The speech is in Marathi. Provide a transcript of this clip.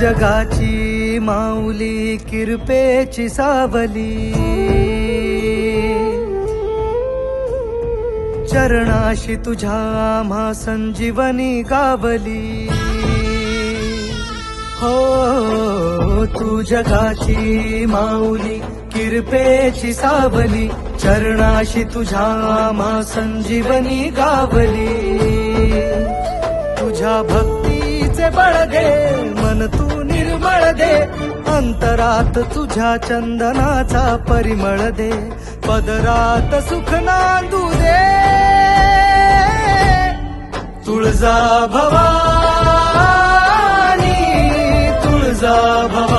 जगाची माऊली किरपेची सावली. चरणाशी तुझ्या आम्हा संजीवनी गावली. हो तू जगाची माऊली किरपेची सावली. चरणाशी तुझ्या आम्हा संजीवनी गावली. तुझ्या भक्तीचे बळ दे मन तू निर्मळ दे. अंतरात तुझ्या चंदनाचा परिमळ दे. पदरात सुख नांदू दे. तुळजा भवानी तुळजा भवानी